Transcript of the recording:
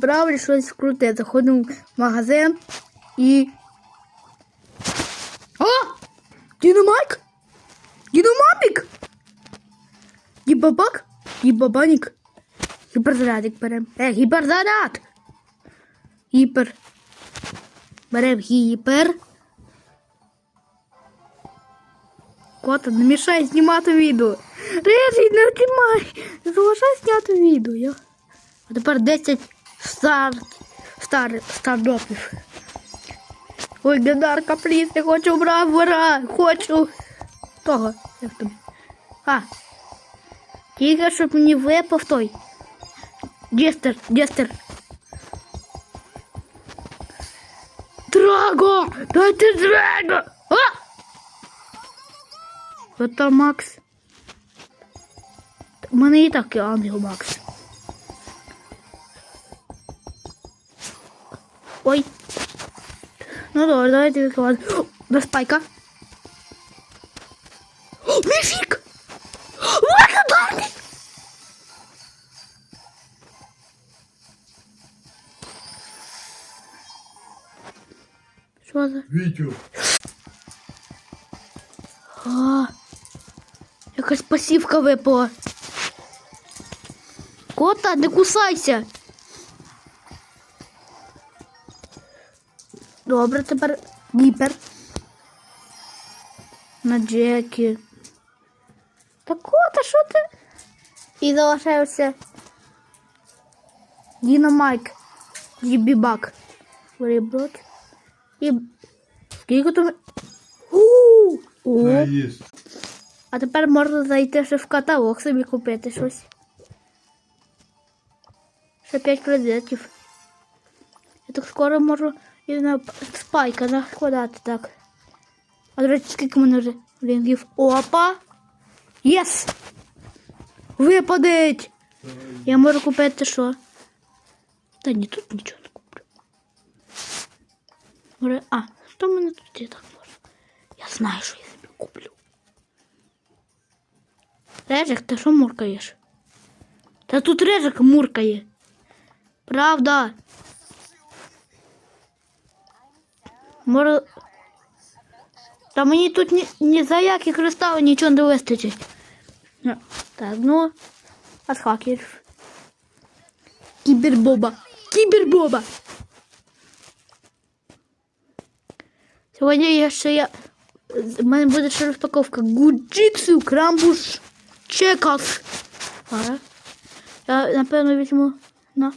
брав щось круте. Заходимо в магазин і. О! Дінамайк! Дінамапік! Гібабак? Гібабанік. Гіперзарядик берем. Е, гіперзаряд! Гіпер. Берем гіпер. Кота, не мішай знімати відео. Режий, не знімай. Залишай зняти відео. А тепер 10 стар... стар... стардропів. Ой, Гендарка, пліс, я хочу бравера. Хочу. Того. Як там? А. Тільки, щоб мені випав той. Дістер, дістер. Драго! Дайте Драго! А! Это Макс. У мене і так ангел Макс. Ой. Ну добре, давайте відкривати. О, До спайка. О, Міфік! Легендарний! Що за? Вітю, А, якась пасівка випала. Кота, не кусайся. Добре, тепер гіпер. На Джекі. Та кота, що ти? І залишається Дінамайк. Дібібак. Виріброк. І скільки там? У! О! А тепер можна зайти ще в каталог собі купити щось. Ще 5 кредитів. Я так скоро можу і на спайка накладати так. А до речі, скільки мене рінгів? Опа! Єс! Випадить! Я можу купити що? Та ні, тут нічого не куплю. Може, а, що в мене тут є так можна? Я знаю, що я собі куплю. Режик, ти що муркаєш? Та тут режик муркає. Правда. Може. Та мені тут ні, ні за які кристали нічого не вистачить. Ну, Так, ну. От хакерів. Кібербоба. Кібербоба. Сьогодні я ще я. У мене буде ще розпаковка Гуджитсу, Крамбуш, Чекас. Ага. Я напевно візьму на